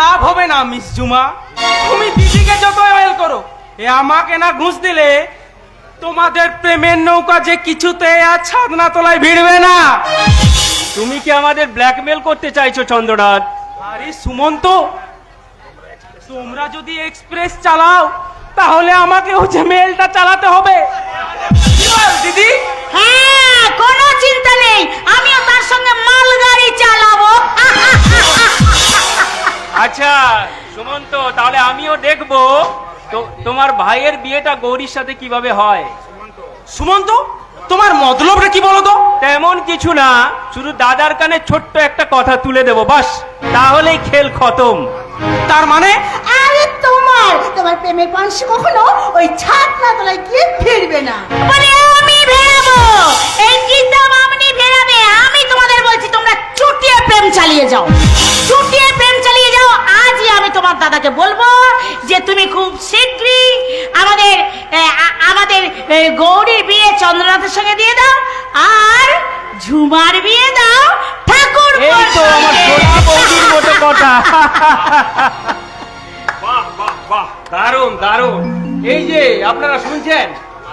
লাভ হবে না, মিস জুমা। তুমি দিদিকে যত অয়েল করো, এ আমাকে না ঘুষ দিলে তোমাদের প্রেমের নৌকা যে কিছুতে আর ছাদনা তলায় ভিড়বে না। তুমি কি আমাদের ব্ল্যাকমেল করতে চাইছো, চন্দ্রনাথ? আরে সুমন্ত তোমরা যদি এক্সপ্রেস চালাও, তাহলে আমাকে হচ্ছে মেলটা চালাতে হবে। দিদি? হ্যাঁ কোনো চিন্তা নেই। আমিও তার সঙ্গে মালগাড়ি চালাবো। আচ্ছা সুমন্ত তাহলে আমিও দেখব তো তোমার ভাইয়ের বিয়েটা গৌরীর সাথে কীভাবে হয়? সুমন্ত তোমার মতলবটা কি বলো তো? তেমন কিছু না শুধু দাদার কানে ছোট্ট একটা কথা তুলে দেবো বাস। তাহলেই খেল খতম। তার মানে? আরে তোমার তোমার প্রেমের বংশ কখনো ওই ছাদ না তলায় গিয়ে ফিরবে না। বলে আমি ভেরাবো এই গীতা মামনি ভেরাবে আমি তোমাদের বলছি তোমরা চুটিয়ে প্রেম চালিয়ে যাও। চুটিয়ে আমি তোমার দাদাকে বলব যে তুমি খুব শীঘ্রই আমাদের আমাদের গৌরীর বিয়ে চন্দ্রনাথের সঙ্গে দিয়ে দাও আর ঝুমার বিয়ে দাও ঠাকুর এই তো আমার সোনা বৌদির মতো কথা। বাহ বাহ বাহ দারুণ দারুণ। এই যে আপনারা শুনছেন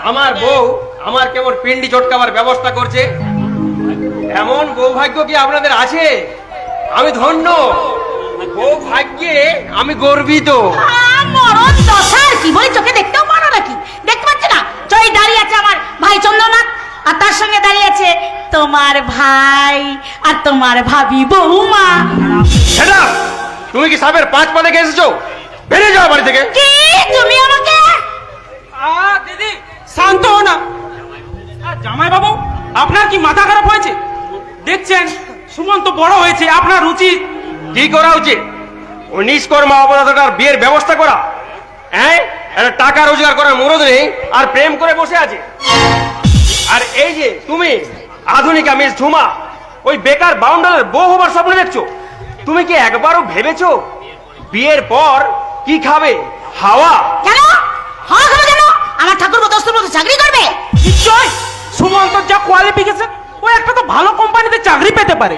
আমার বউ আমার কেমন পিন্ডি চটকাবার ব্যবস্থা করছে। এমন বৌভাগ্য কি আপনাদের আছে? আমি ধন্য। বৌভাগ্যে আমি গর্বিত। আহ, মরণ দশার কি বলে চোখে দেখতেও পারো নাকি? দেখতে পাচ্ছ না? জয় দাঁড়িয়ে আছে আমার ভাই চন্দ্রনাথ আর তার সঙ্গে দাঁড়িয়ে আছে তোমার ভাই আর তোমার ভাবি বৌমা। up! তুমি কি সাপের পাঁচ পা দেখে এসেছ? বেরিয়ে যাও বাড়ি থেকে। কি? তুমি আমাকে? দিদি শান্ত হও না। জামাই বাবু আপনার কি মাথা খারাপ হয়েছে? দেখছেন সুমন্ত বড় হয়েছে আপনার রুচি কি করা উচিত? ওই নিষ্কর্মা অপরাধটার বিয়ের ব্যবস্থা করা। হ্যাঁ? একটা টাকা রোজগার করার মুরদ নেই আর প্রেম করে বসে আছে। আর এই যে তুমি আধুনিকা মিস ঝুমা ওই বেকার বাউন্ডারের বউ হবার স্বপ্ন দেখছ? তুমি কি একবারও ভেবেছো বিয়ের পর কি খাবে? হাওয়া? কেন? হওয়া খাবে কেন? আমার ঠাকুর দোস্তের মতো চাকরি করবে? নিশ্চয়। সুমন্তর যা কোয়ালিফিকেশন ও একটা তো ভালো কোম্পানিতে চাকরি পেতে পারে।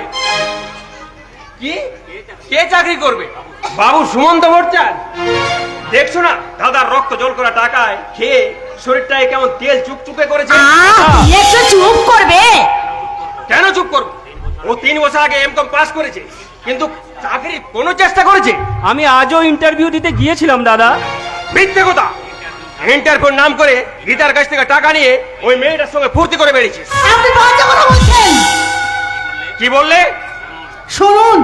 কি? কে চাকরি করবে? বাবু সুমন্ত ভট্টাচার্য। দেখছ না দাদার রক্ত জল করা টাকায় খেয়ে শরীরটাকে কেমন তেল চুপচুপে করেছে? একটু চুপ করবে। কেন চুপ করব? ও তিন বছর আগে এম কম পাস করেছে কিন্তু চাকরির কোনো চেষ্টা করেছে? আমি আজও ইন্টারভিউ দিতে গিয়েছিলাম দাদা। মিথ্যে কথা। ইন্টারভিউর নাম করে গীতার কাছ থেকে টাকা নিয়ে ওই মেয়েটার সঙ্গে ফুর্তি করে বেরিয়েছিস আপনি কথা বলছেন। কি বললে? শুনুন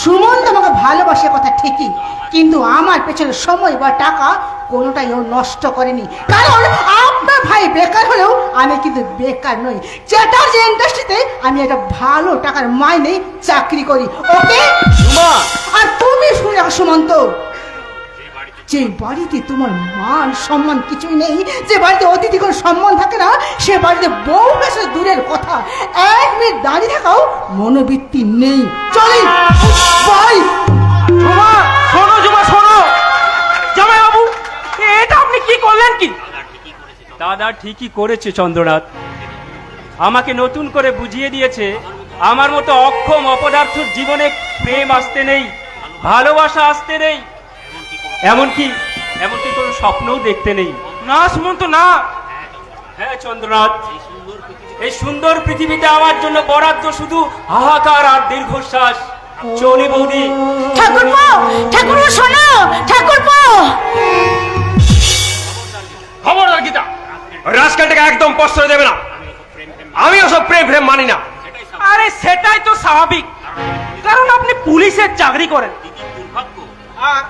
সুমন তোমাকে ভালোবাসে কথা ঠিকই কিন্তু আমার পেছনে সময় বা টাকা কোনোটাই ও নষ্ট করেনি। কারণ আপনার ভাই বেকার হলেও আমি কিন্তু বেকার নই। চ্যাটার্জি ইন্ডাস্ট্রিতে আমি একটা ভালো টাকার মাইনে চাকরি করি ওকে? আর তুমি শুনে রাখো সুমন্ত। যে বাড়িতে তোমার মান সম্মান কিছুই নেই, যে বাড়িতে অতিথি কোনো সম্মান থাকে না, সে বাড়িতে বউ বেশি দূরের কথা। এক মিনিট দাঁড়িয়ে থাকাও, মনোবৃত্তি নেই। চলি। জমা, শোনো জমা, শোনো। জামাই বাবু এটা আপনি কি করলেন কি? দাদা ঠিকই করেছে, চন্দ্রনাথ। আমাকে নতুন করে বুঝিয়ে দিয়েছে, আমার মতো অক্ষম অপদার্থর জীবনে প্রেম আসতে নেই, ভালোবাসা আসতে নেই এমনকি এমনকি কোনো স্বপ্নও দেখতে নেই। না সুমন্ত না। হ্যাঁ চন্দ্রনাথ। এই সুন্দর পৃথিবীতে আমার জন্য বরাদ্দ শুধু হাহাকার আর দীর্ঘশ্বাস। চলি বৌদি। ঠাকুরপো ঠাকুরপো শোনো ঠাকুরপো। খবরদার গীতা। রাজকালটাকে একদম প্রশ্রয় দেবে না। আমি ওসব প্রেম প্রেম মানি না। আরে সেটাই তো স্বাভাবিক। কারণ আপনি পুলিশের চাকরি করেন। আর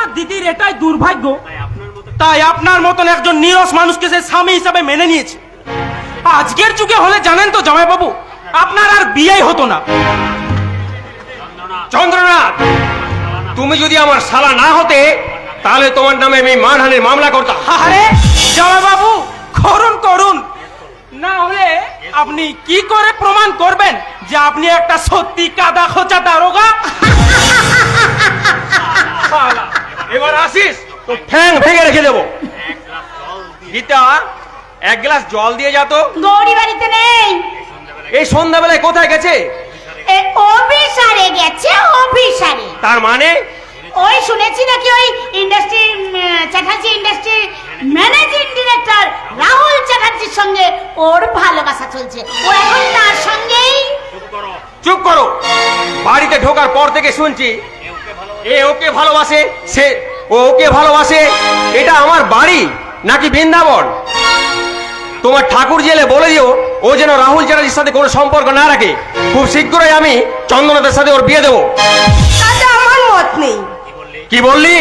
আমার দিদির এটাই দুর্ভাগ্য। তাই আপনার মতন একজন নিরস মানুষকে সে স্বামী হিসাবে মেনে নিয়েছে। আজকের যুগে হলে জানেন তো জামাইবাবু আপনার আর বিয়েই হতো না। চন্দ্রনাথ। তুমি যদি আমার শালা না হতে তাহলে তোমার নামে আমি মানহানির মামলা করতাম। আরে জামাইবাবু করুন করুন। না হলে আপনি কি করে প্রমাণ করবেন যে আপনি একটা সত্যি কাদা খোঁচা দারোগা এবার আসিস। তো ঠ্যাং ভেঙে রেখে দেবো। গীতা এক গ্লাস জল দিয়ে যা তো। গৌরী বাড়িতে নেই। এই সন্ধ্যাবেলায় কোথায় গেছে? এ অফিসারে গেছে অফিসারে। তার মানে? ওই শুনেছি নাকি ওই industry Chatterjee industry managing director Rahul চ্যাটার্জির সঙ্গে ওর ভালোবাসা চলছে। ও এখন তার সঙ্গেই চুপ করো। বাড়িতে ঢোকার পর থেকে শুনছি এ ওকে ভালোবাসে? সে ও ওকে ভালোবাসে? এটা আমার বাড়ি নাকি বৃন্দাবন? তোমার ঠাকুর জেলে বলে দিও ও যেন রাহুল চ্যাটার্জির সাথে কোনো সম্পর্ক না রাখে। খুব শীঘ্রই আমি চন্দ্রনাথের সাথে ওর বিয়ে দেবো। তাতে আমার মত নেই। কি বললি?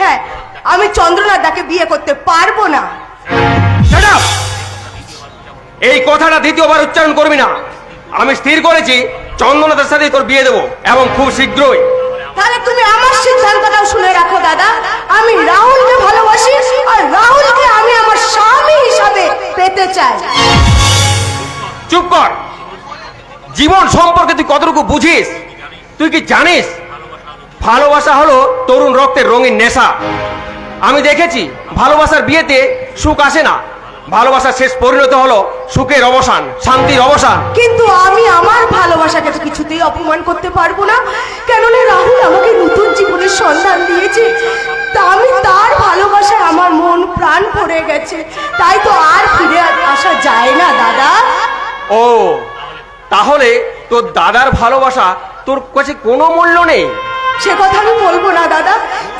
হ্যাঁ আমি চন্দ্রনাথদাকে বিয়ে করতে পারব না। এই কথাটা দ্বিতীয়বার উচ্চারণ করবি না। আমি স্থির করেছি চন্দ্রনাথের সাথে তোর বিয়ে দেবো এবং খুব শীঘ্রই। তাহলে তুমি আমার সিদ্ধান্তটাও শুনে রাখো, দাদা। আমি রাহুলকে ভালোবাসি আর রাহুলকে আমি আমার স্বামী হিসাবে পেতে চাই। চুপ কর। জীবন সম্পর্কে তুই কতটুকু বুঝিস? তুই কি জানিস? ভালোবাসা হলো তরুণ রক্তের রঙিন নেশা। আমি দেখেছি, ভালোবাসার বিয়েতে সুখ আসে না। ভালোবাসার শেষ পরিণত হলো সুখের অবসান শান্তির অবসান। কিন্তু আমি আমার ভালোবাসাকে তো কিছুতেই অপমান করতে পারব না। কেননা রাহুল আমাকে নতুন জীবনের সন্ধান দিয়েছে। তা আমি তার ভালোবাসায় আমার মন প্রাণ পড়ে গেছে। তাই তো আর ফিরে আসা যায় না দাদা। ও তাহলে তোর দাদার ভালোবাসা তোর কাছে কোনো মূল্য নেই? সে কথা আমি বলব না, দাদা।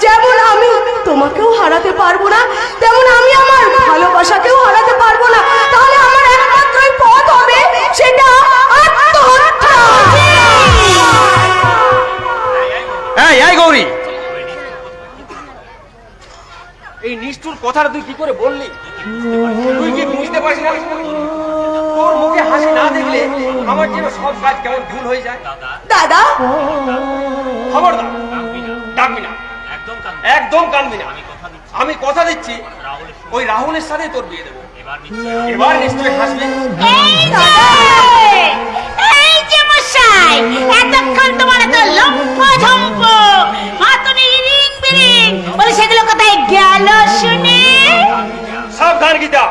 যেমন আমি তোমাকেও হারাতে পারব না, তেমন আমি আমার ভালোবাসাকেও হারাতে পারব না। তাহলে আমার একমাত্রই পথ হবে সেটা এই গৌরী। এই নিষ্ঠুর কথাটা তুই কি করে বললি? তুই কি বুঝতে পারছিস তোর মুখে হাসি না দেখলে আমার যেন সব কাজ কেমন ভুল হয়ে যায়? দাদা। খবরদার। ডাকবি না। একদম কানবি না। আমি কথা দিচ্ছি। ওই রাহুলের সাথে তোর বিয়ে দেবো। এবার নিশ্চয়ই হাসবি। এই যে, এই যে মশাই এতক্ষণ তোমার এত লম্প ঝম্প মাতনি রিং বিরিং বলে সেগুলো কোথায় গেল শুনে। সাবধান গীতা।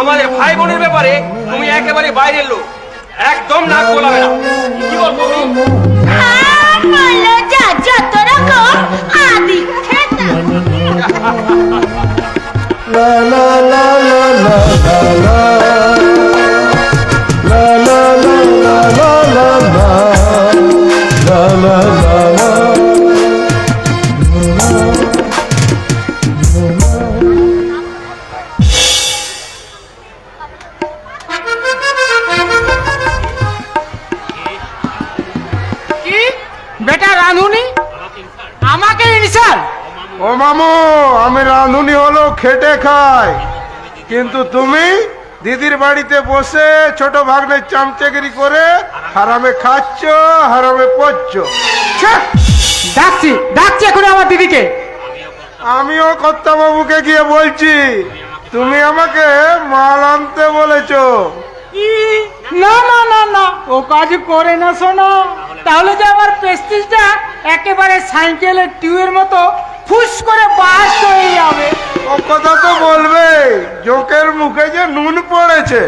আমাদের ভাই বোনের ব্যাপারে তুমি একেবারে বাইরের লোক। একদম নাক গোলাবে না। কি বলব যা যত রকম আদি কিন্তু তুমি দিদির বাড়িতে বসে ছোট ভাগ্নের চামচেগিরি করে হারামে খাচ্ছ হারামে পড়ছ। ডাকছি ডাকছি এখন আমার দিদিকে। আমিও কর্তা বাবুকে গিয়ে বলছি তুমি আমাকে মাল আনতে বলেছ। না না না না ও কাজ করে না শোনো। তাহলে যে আমার পেস্টিসটা একেবারে সাইকেলের টিউবের মতো ফুস করে বাস হয়ে যাবে। ও কথা তো বলবে। জোকের মুখে যে নুন পড়েছে।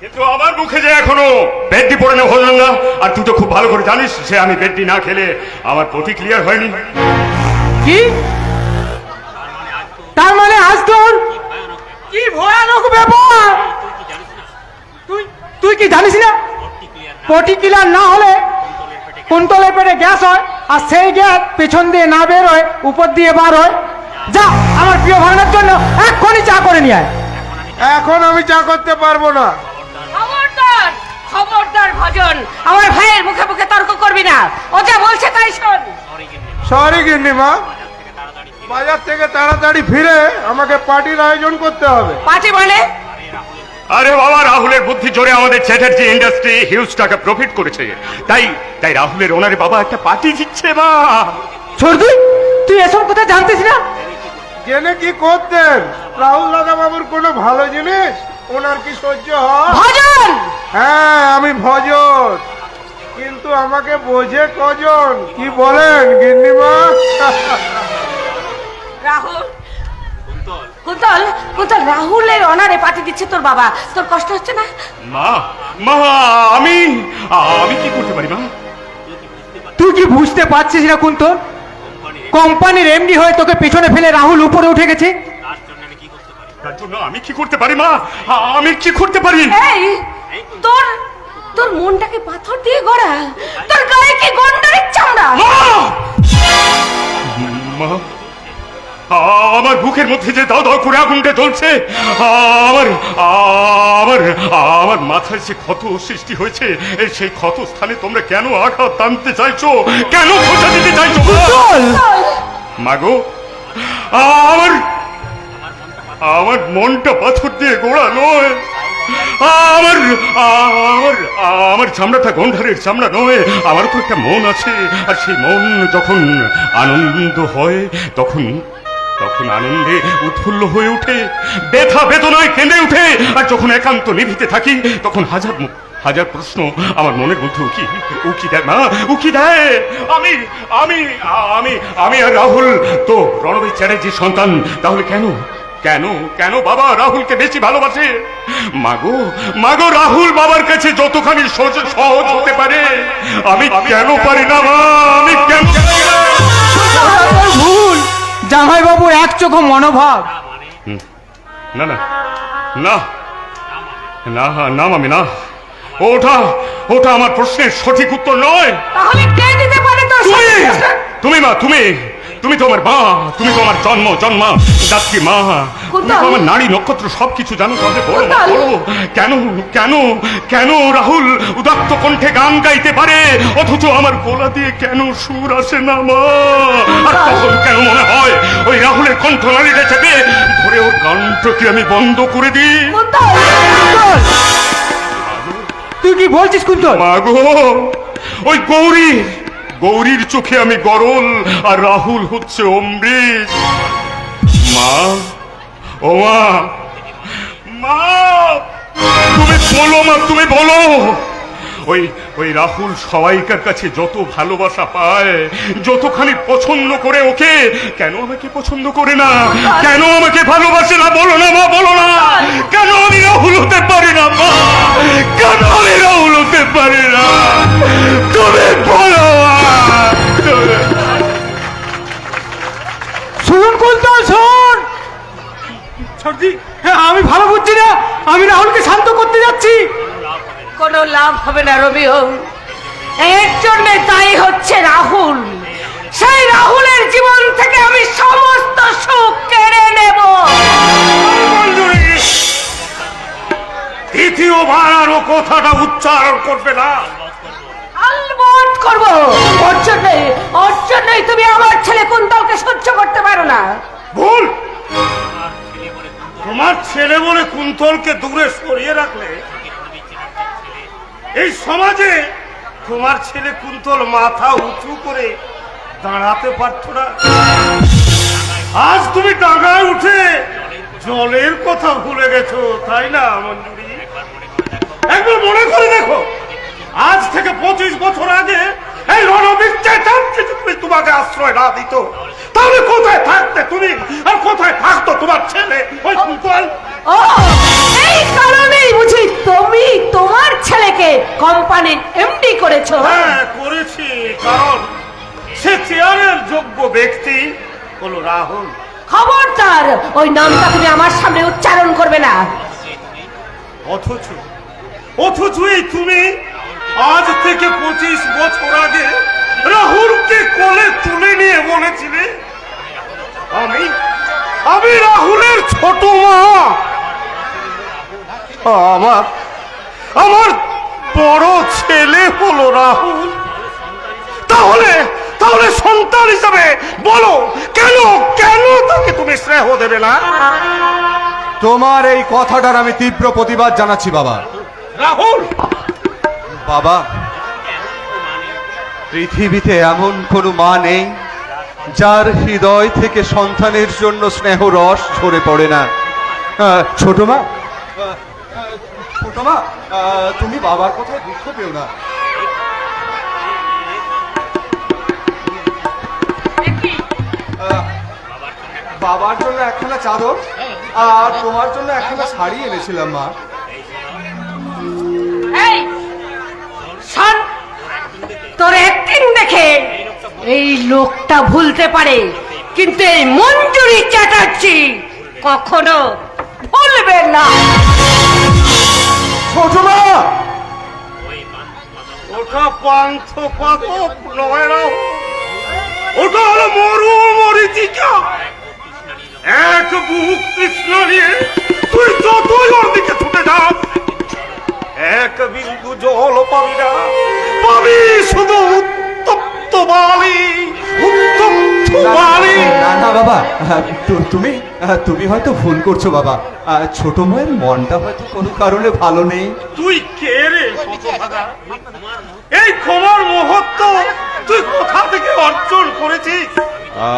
কিন্তু আমার মুখে যে এখনও বেডটি পড়ে না হলো না আর তুই তো খুব ভালো করে জানিস যে আমি বেডটি না খেলে আমার প্রতি ক্লিয়ার হয়নি। কি? তার মানে আজ তোর কি ভয়ানক ব্যাপার? তুই তুই কি জানিস না? পর্টিকুলার না হলে কুন্তলের পেটে গ্যাস হয় আর সেই গ্যাস পেছন দিয়ে না বের হয় উপর দিয়ে বার হয়। যা আমার প্রিয় ভাগনার জন্য এক্ষুনি চা করে নিয়ে আয়। এখন আমি চা করতে পারব না। খবরদার খবরদার ভজন আমার ভাইয়ের মুখে মুখে তর্ক করবি না। ও যা বলছে তাই শোন। সরি গিন্নিমা বাজার থেকে তাড়াতাড়ি ফিরে আমাকে পার্টির আয়োজন করতে হবে। পার্টি মানে? আরে বাবা রাহুলের বুদ্ধি জোরে আমাদের চ্যাটার্জি ইন্ডাস্ট্রি হিউজ টাকা প্রফিট করেছে। তাই তাই রাহুলের ওনারে বাবা একটা পার্টি দিচ্ছে বা সর্দি তুই এসব কথা জানতিস না? জেনে কি করতেন? রাহুল দাদা বাবুর কোনো ভালো জিনিস? ওনার কি সহ্য হয়? ভজন! হ্যাঁ আমি ভজন। কিন্তু আমাকে বোঝে কজন? কি বলেন গিন্নিমা? রাহুল। কুন্তল। কুন্তল রাহুলের অনারে পার্টি দিচ্ছে তোর বাবা। তোর কষ্ট হচ্ছে না? মা মা আমি আমি কি করতে পারি মা? তুই কি বুঝতে পারছিস না কুন্তল? কোম্পানির এমডি হয়ে তোকে পেছনে ফেলে রাহুল উপরে উঠে গেছে। তার জন্য আমি কি করতে পারি মা? আমি কি করতে পারি? এই তোর তোর মনটাকে পাথর দিয়ে গড়া। তোর গায়ে কি গন্ডারের চামড়া? মা! আমার বুকের মধ্যে যে দাও দাও করে আগুনটা জ্বলছে আমার আমার আমার মাথায় যে ক্ষত সৃষ্টি হয়েছে এই সেই ক্ষত স্থানে তোমরা কেন আঘাত টানতে চাইছো? কেন খোঁচা দিতে চাইছো? মাগো আমার আমার মনটা পাথর দিয়ে গোড়া নয়। আমার আমার আমার চামড়াটা গন্ধারের চামড়া নয় আমার তো একটা মন আছে আর সেই মন যখন আনন্দ হয় তখন তখন আনন্দে উৎফুল্ল হয়ে উঠে, ব্যথা বেদনায় কেঁদে ওঠে আর যখন একান্ত নিভিতে থাকি, তখন হাজার মু- হাজার প্রশ্ন আমার মনের মধ্যে উকি উকি দেয় না উকি দেয়। আমি আমি আমি আমি আর রাহুল, তো রণবীর চ্যাটার্জির সন্তান, তাহলে কেন? কেন কেন বাবা রাহুলকে বেশি ভালোবাসে? মাগো মাগো রাহুল বাবার কাছে যতখানি সহজ সহজ হতে পারে, আমি কেন পারি না, মা, আমি কেন ওটা তোর বাবুর এক চোখ মনোভাব। না না। না। না না মামি না। ওটা ওটা আমার প্রশ্নের সঠিক উত্তর নয়। তাহলে কে দিতে পারে সঠিক তুমি মা তুমি! তুমি তো আমার মা তুমি তো আমার জন্ম জন্ম যাত্রী মা। তুমি তো আমার নারী নক্ষত্র সবকিছু জানো তবে বলো বলো। কেন কেন কেন রাহুল উদাত্ত কণ্ঠে গান গাইতে পারে? অথচ আমার গোলা দিয়ে কেন সুর আসে না মা? আর তখন কেন মনে হয় ওই রাহুলের কণ্ঠ নারীটা চেপে ধরে ওর গানটাকে আমি বন্ধ করে দিই? তুই কি বলছিস কুন্তল? মাগো ওই গৌরী গৌরীর চোখে আমি গরল আর রাহুল হচ্ছে অমৃত। মা, ও মা মা, তুমি বলো মা, তুমি বলো। ওই ওই রাহুল সবাইকার কাছে যত ভালোবাসা পায়, যতখানি পছন্দ করে ওকে, কেন আমাকে পছন্দ করে না? কেন আমাকে ভালোবাসে না? বলো না মা, বলো না। কেন আমি রাহুল হতে পারি না, মা? কেন আমি রাহুল হতে পারি না? তুমি বলো মা। তুমি- শুনুন কুন্তল শোন সর্দি হ্যাঁ আমি ভালো বুঝছি না আমি রাহুলকে শান্ত করতে যাচ্ছি কোনো লাভ হবে না রবিও এর জন্য তাই হচ্ছে রাহুল। সেই রাহুলের জীবন থেকে আমি সমস্ত সুখ কেড়ে নেব। দ্বিতীয়বার আরও কথাটা উচ্চারণ করবে না। আলবট করব। ওর জন্যই ওর জন্যই তুমি আমার ছেলে কুন্তলকে সহ্য করতে পারো না। ভুল! তোমার ছেলে বলে কুন্তলকে দূরে সরিয়ে রাখলে এই সমাজে তোমার ছেলে কুন্তল মাথা উঁচু করে দাঁড়াতে পারতো না। আজ তুমি ডাঙায় উঠে জলের কথা ভুলে গেছো, তাই না, মঞ্জুরি? একবার মনে করে দেখো, আজ থেকে পঁচিশ বছর আগে এই রণবীর চেতানকে যদি তোমাকে আশ্রয় না দিত তাহলে কোথায় থাকতে তুমি? আর কোথায় থাকতো তোমার ছেলে? ওই কুন্তল ও এই কারণেই বুঝি তুমি তোমার ছেলেকে কোম্পানির এমডি করেছ। হ্যাঁ করেছি কারণ সে চেয়ারের যোগ্য ব্যক্তি হলো রাহুল। খবরদার ওই নামটা তুমি আমার সামনে উচ্চারণ করবে না। অথচ অথচ এই তুমি আজ থেকে পঁচিশ বছর আগে রাহুলকে কোলে তুলে নিয়ে বলেছিলে? আমি? আমি রাহুলের ছোট মা। আমার আমার বড় ছেলে হলো রাহুল। তাহলে তাহলে সন্তান হিসাবে বলো কেন কেন তাকে তুমি স্নেহ দেবে না? তোমার এই কথাটার আমি তীব্র প্রতিবাদ জানাচ্ছি বাবা। রাহুল! বাবা পৃথিবীতে এমন কোনো মা নেই যার হৃদয় থেকে সন্তানের জন্য স্নেহ রস ঝরে পড়ে না। ছোট মা। ছোট মা তুমি বাবার কথায় দুঃখ পেও না। বাবার জন্য একখানা চাদর আর তোমার জন্য একখানা শাড়ি এনেছিলাম মা। তোর অ্যাক্টিং দেখে এই লোকটা ভুলতে পারে কিন্তু এই মঞ্জুরি চ্যাটার্জি কখনো ভুলবে না। ছোট মা ওটা পান্থ পাতক নয় না ওটা হলো মরু মরিচিকা। এক বুক কৃষ্ণ নিয়ে তুই যতই ওর দিকে ছুটে যাস এক বিন্দু জল পাবি না। পাবি শুধু উত্তপ্ত বালি উত্তপ্ত বালি। না না বাবা তুমি তুমি হয়তো ভুল করছ বাবা। ছোট মায়ের মনটা হয়তো কোনো কারণে ভালো নেই। তুই কে রে এই ক্ষমার মুহূর্ত তুই কোথা থেকে অর্জন করেছিস?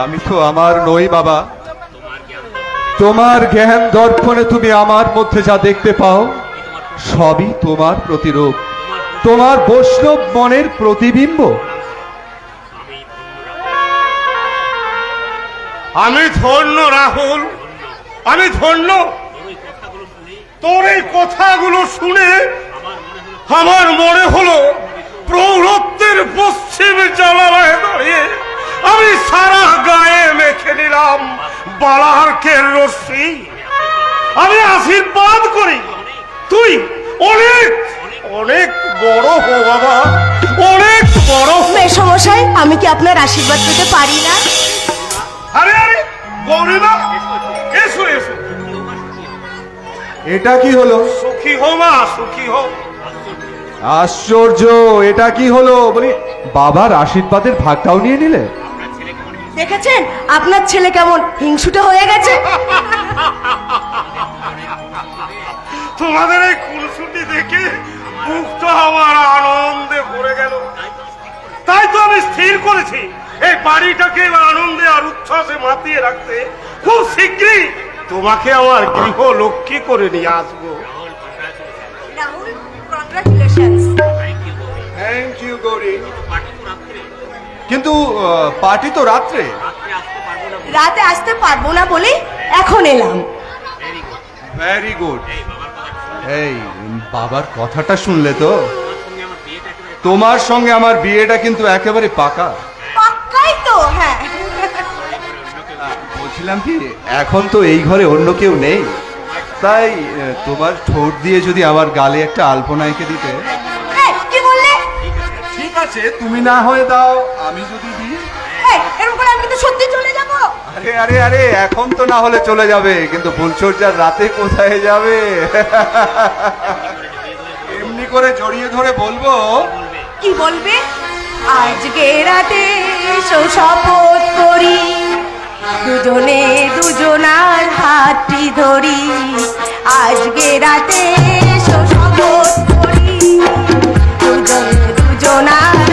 আমি তো আমার নই বাবা। তোমার জ্ঞান দর্পণে তুমি আমার মধ্যে যা দেখতে পাও সবই তোমার প্রতিরূপ। তোমার বৈষ্ণব মনের প্রতিবিম্ব। আমি ধন্য রাহুল, আমি ধন্য। তোর এই কথাগুলো শুনে আমার মনে হলো, প্রৌঢ়ত্বের পশ্চিম জানালায় দাঁড়িয়ে আমি সারা গায়ে মেখে নিলাম বালার্কের রশ্মি। আমি আশীর্বাদ করি। তুই অনেক অনেক বড় হো বাবা অনেক বড় মেসমশাই আমি কি আপনার আশীর্বাদ পেতে পারি না? আরে আরে গৌরীমা এসো এসো। এটা কি হলো? সুখী হো মা সুখী হো আশ্চর্য এটা কি হলো? বলি বাবার আশীর্বাদের ভাগটাও নিয়ে নিলে? দেখেছেন? আপনার ছেলে কেমন হিংসুটে হয়ে গেছে? তোমাদের এই খুনসুটি দেখে বুকটা আমার আনন্দে ভরে গেল। তাই তো আমি স্থির করেছি। এই বাড়িটাকে আনন্দে আর উচ্ছ্বাসে মাতিয়ে রাখতে খুব শীঘ্রই তোমাকে আমার গৃহ লক্ষ্মী করে নিয়ে আসব। থ্যাংক ইউ গৌরী কিন্তু পার্টি তো রাত্রে। রাতে আসতে পারব না বলে এখন এলাম। ভেরি গুড এই। বাবার কথাটা শুনলে তো? তোমার সঙ্গে আমার বিয়েটা কিন্তু একেবারে পাকা। পাক্কাই তো হ্যাঁ। বলছিলাম কি এখন তো এই ঘরে অন্য কেউ নেই। তাই তোমার ঠোঁট দিয়ে যদি আমার গালে একটা আলপনা এঁকে দিতে। কি বললে? ঠিক আছে তুমি না হয়ে দাও আমি যদি দিই। এরকম করে আমি কিন্তু সত্যি চলে যাব? আরে আরে আরে, এখন তো না হলে চলে যাবে, কিন্তু ফুলচর্যার রাতে কোথায় যাবে? এমনি করে জড়িয়ে ধরে বলব। কি বলবে? আজকে রাতে শপথ করি। দুজনে দুজনার হাতটি ধরি। আজকে রাতে শপথ করি। দুজনে দুজনার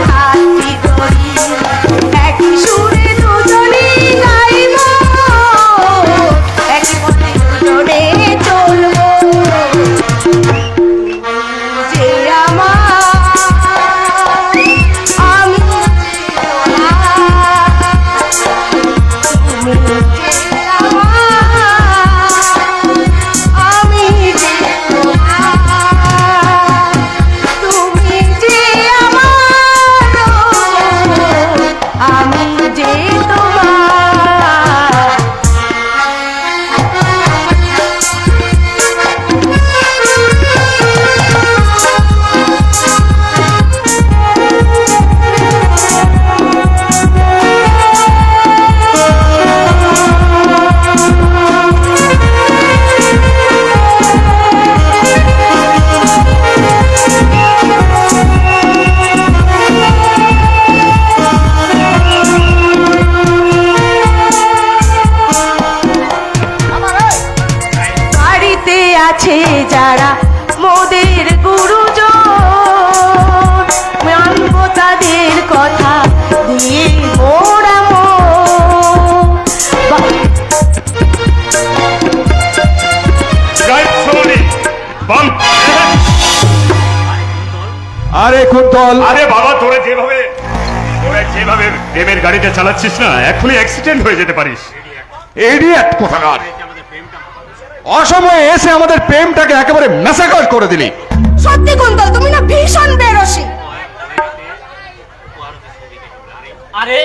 আরে কুন্তল আরে বাবা তোরা যেভাবে তোরা যেভাবে প্রেমের গাড়িটা চালাচ্ছিস না এখনই অ্যাক্সিডেন্ট হয়ে যেতে পারিস। এডিয়েট কোথাকার। অসময়ে এসে আমাদের প্রেমটাকে একেবারে ম্যাসাকার করে দিলি। সত্যি কুন্তল তুমি না ভীষণ বেরসি আরে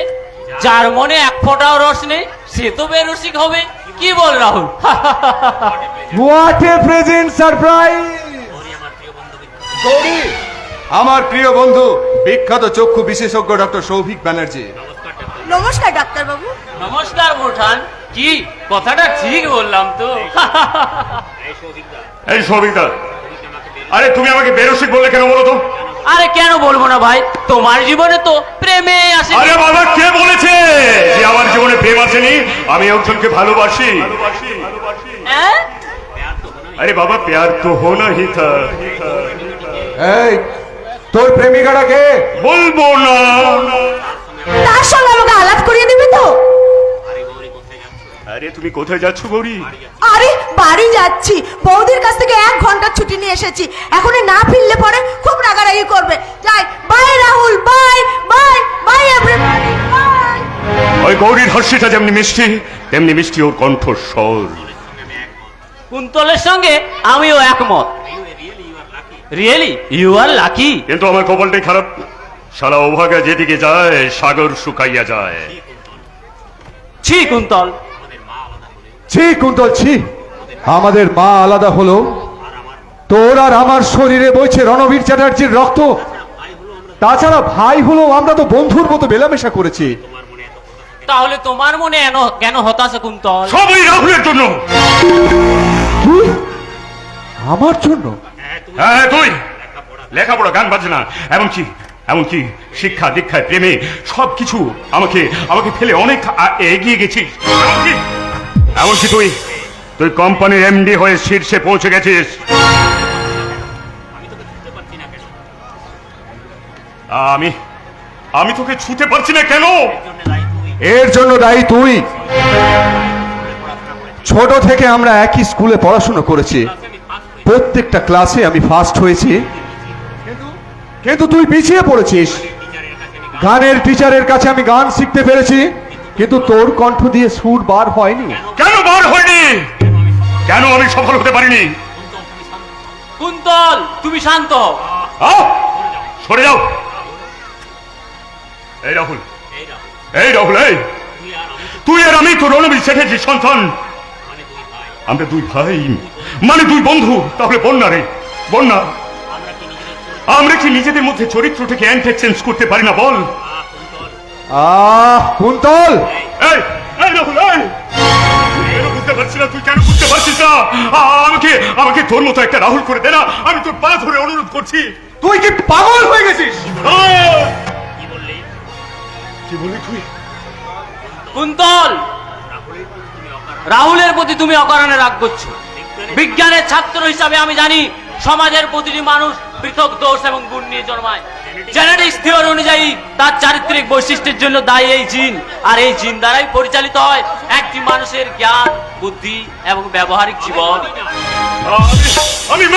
যার মনে এক ফোঁটাও রস নেই সে তো বেরসিক হবে। কি বল Rahul? What a present surprise Gauri আমার প্রিয় বন্ধু বিখ্যাত চক্ষু বিশেষজ্ঞ ডক্টর সৌভিক ব্যানার্জি। নমস্কার ডাক্তারবাবু। নমস্কার বোঠান কি? কথাটা ঠিক বললাম তো। এই সবিতা আরে তুমি আমাকে বেরসিক বললে কেন বলো তো? আরে কেন বলব না ভাই? তোমার জীবনে তো প্রেমে আসে আরে বাবা কে বলেছে যে আমার জীবনে প্রেম আসেনি? আমি একজনকে ভালোবাসি। হ্যাঁ? আরে বাবা প্যার তো হোনা হি থা। এই তোর প্রেমিকাটা কে বলব না। তার সঙ্গে আমাকে আলাপ করিয়ে দেবে তো? আরে তুমি কোথায় যাচ্ছ গৌরী? আরে বাড়ি যাচ্ছি। বৌদির কাছ থেকে এক ঘণ্টার ছুটি নিয়ে এসেছি। এখন না ফিরলে পরে খুব রাগারাগি করবে। যাই bye Rahul bye bye bye everybody ওই গৌরীর হাসিটা যেমনি মিষ্টি তেমনি মিষ্টি ওর কণ্ঠস্বর। কুন্তলের সঙ্গে আমিও একমত। রিয়েলি ইউ আর লাকি কিন্তু আমার কপালটাই খারাপ। সারা ওভাগা যেদিকে যায় সাগর শুকাইয়া যায়। ছি কুন্তল। ছি কুন্তল ছি। আমাদের মা আলাদা হলো। তোর আর আমার শরীরে বইছে রণবীর চ্যাটার্জির রক্ত। তাছাড়া ভাই হলো আমরা তো বন্ধুর মতো মেলামেশা করেছি। তাহলে তোমার মনে এন- কেন হতাশা কুন্তল? সবই রাহুলের জন্য। আমার জন্য? হ্যাঁ তুই! লেখাপড়া, গান, বাজনা, এমনকি এমনকি শিক্ষা, দীক্ষায়, প্রেমে সব কিছু আমাকে আমাকে ফেলে অনেক এগিয়ে গেছিস। এমনকি তুই তুই কোম্পানির এমডি হয়ে শীর্ষে পৌঁছে গেছিস। আমি আমি তোকে ছুতে পারছি না কেন? এর জন্য দায়ী তুই। ছোট থেকে আমরা একই স্কুলে পড়াশোনা করেছি। প্রত্যেকটা ক্লাসে আমি ফার্স্ট হয়েছি। কিন্তু তুই পিছিয়ে পড়েছিস। গানের টিচারের কাছে আমি গান শিখতে পেরেছি কিন্তু তোর কণ্ঠ দিয়ে সুর বার হয়নি। কেন বার হয়নি? কেন আমি সফল হতে পারিনি? কুন্তল তুমি শান্ত হও। সরে যাও। এই রাহুল। এই রাহুল। এই তুই আর আমি তো রণবীর চ্যাটার্জির সন্তান। আমরা দুই ভাই মানে দুই বন্ধু তাহলে বন্যা রে বন্যা। আমরা কি নিজেদের মধ্যে চরিত্রটাকে এন্টারচেঞ্জ করতে পারি না বল। আহ কুন্তল! এই এই রাহুল এই! তুই কেন বুঝতে পারছিস না তুই কেন বুঝতে পারছিস না? আমাকে আমাকে তোর মতো একটা রাহুল করে দে না আমি তোর পা ধরে অনুরোধ করছি। তুই কি পাগল হয়ে গেছিস? কি বললি তুই? কুন্তল! রাহুলের প্রতি তুমি অকারণে রাগ করছ। বিজ্ঞানের ছাত্র হিসাবে আমি জানি সমাজের প্রতিটি মানুষ পৃথক দোষ এবং গুণ নিয়ে জন্মায়। জেনেটিক্স থিওরি অনুযায়ী তার চারিত্রিক বৈশিষ্ট্যের জন্য দায়ী এই জিন। আর এই জিন দ্বারাই পরিচালিত হয় একটি মানুষের জ্ঞান বুদ্ধি এবং ব্যবহারিক জীবন। আমি-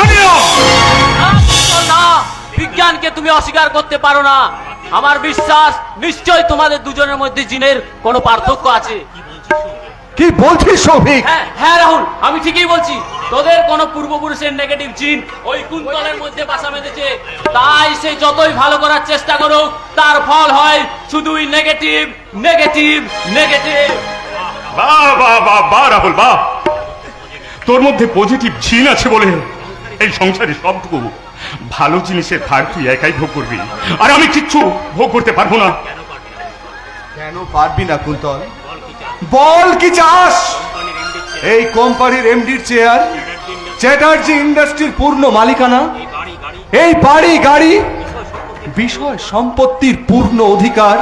না। বিজ্ঞানকে তুমি অস্বীকার করতে পারো না। আমার বিশ্বাস নিশ্চয় তোমাদের দুজনের মধ্যে জিনের কোনো পার্থক্য আছে। কি বলছিস সৌভিক? হ্যাঁ হ্যাঁ রাহুল আমি ঠিকই বলছি। তোদের কোনো পূর্বপুরুষের নেগেটিভ জিন ওই কুন্তলের মধ্যে বাসা বেঁধেছে। তাই সে যতই ভালো করার চেষ্টা করুক তার ফল হয় শুধুই নেগেটিভ নেগেটিভ নেগেটিভ বাহ বাহ বাহ বাহ রাহুল বাহ তোর মধ্যে পজিটিভ জিন আছে বলে এই সংসারে সবটুকু ভালো জিনিসের ভার তুই একাই ভোগ করবি। আর আমি কিচ্ছু ভোগ করতে পারব না। কেন পারবি না কুন্তল? বল কি চাস? এই কোম্পানির এমডির চেয়ার চ্যাটার্জি ইন্ডাস্ট্রির পূর্ণ মালিকানা, এই বাড়ি গাড়ি বিষয় সম্পত্তির পূর্ণ অধিকার।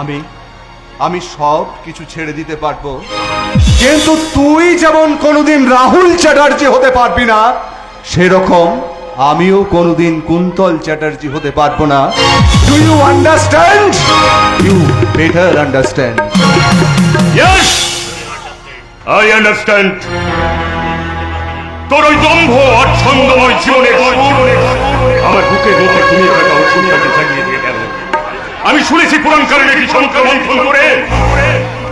আমি আমি সব কিছু ছেড়ে দিতে পারব। কিন্তু তুই যেমন কোনোদিন রাহুল চ্যাটার্জি হতে পারবি না, সেরকম আমিও কোনোদিন কুন্তল চ্যাটার্জি হতে পারব না। Do you understand you better understand yes I understand তোর ওই দম্ভ আর ছন্দময় জীবনের আমার বুকের মধ্যে ঘুমিয়ে থাকা অসুখটাকে জাগিয়ে দিয়ে গেল। আমি শুনেছি পুরাণকালে নাকি শঙ্খ মন্থন করে,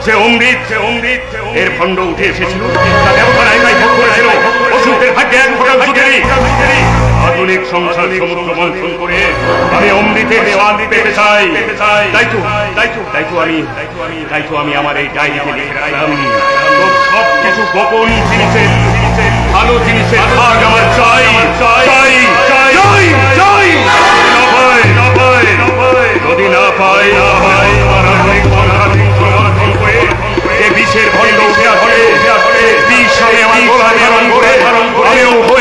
যে অমৃত যে অমৃত এর ভণ্ড উঠে এসেছিল। তা দেবতারা একাই ভোগ করেছিল। অসুখের ভাগ্যে এক ফোঁটা জুটেনি। আধুনিক সংসার সমুদ্র মন্থন করে আমি অমৃতের স্বাদ পেতে চাই। তাই তো তাই তো তাই তো আমি তাই তো আমি আমার এই ডায়েরিতে লিখে রাখলাম। সব কিছু গোপন জিনিসের ভালো জিনিসের ভাগ আমার চাই চাই। চাই চাই চাই পাই যদি না পাই না পাই আমার আধুনিক সংসার সমর্থন করে যে বিষের ভণ্ড উঠে আসে বিষ আমি আমার ধারণ করে আমিও হয়ে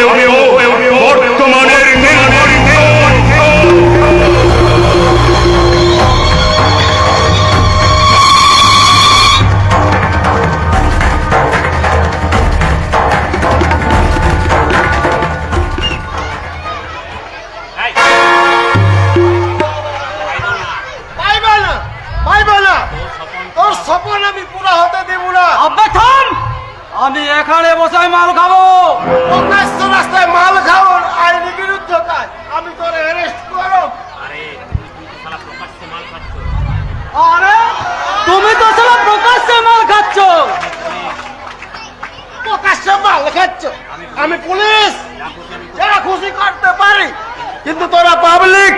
কিন্তু তোরা পাবলিক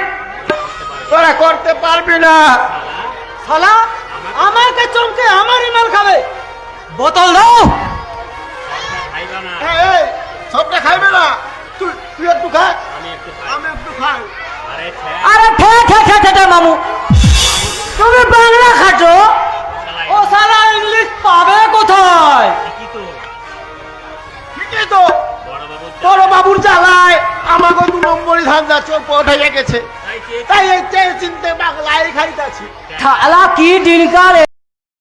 তোরা করতে পারবি না। শালা আমাকে চমকে আমারই মাল খাবে। বোতল দাও। এই, এই, সবটা খাইবে না। তুই তুই একটু খা। আমি একটু খাই। আরে ঠে ঠে ঠে ঠে ঠে মামু। তুমি বাংলা খাটো ও সালা ইংলিশ পাবে কোথায়? ঠিকই তো। বড় বাবুর জ্বালায়। আমাকে দু নম্বরই ধান্দা চোখ পৌঁছে গেছে। তাই এই চেয়ে চিনতে বাংলায় খাইতেছি থালা কি ডিনকার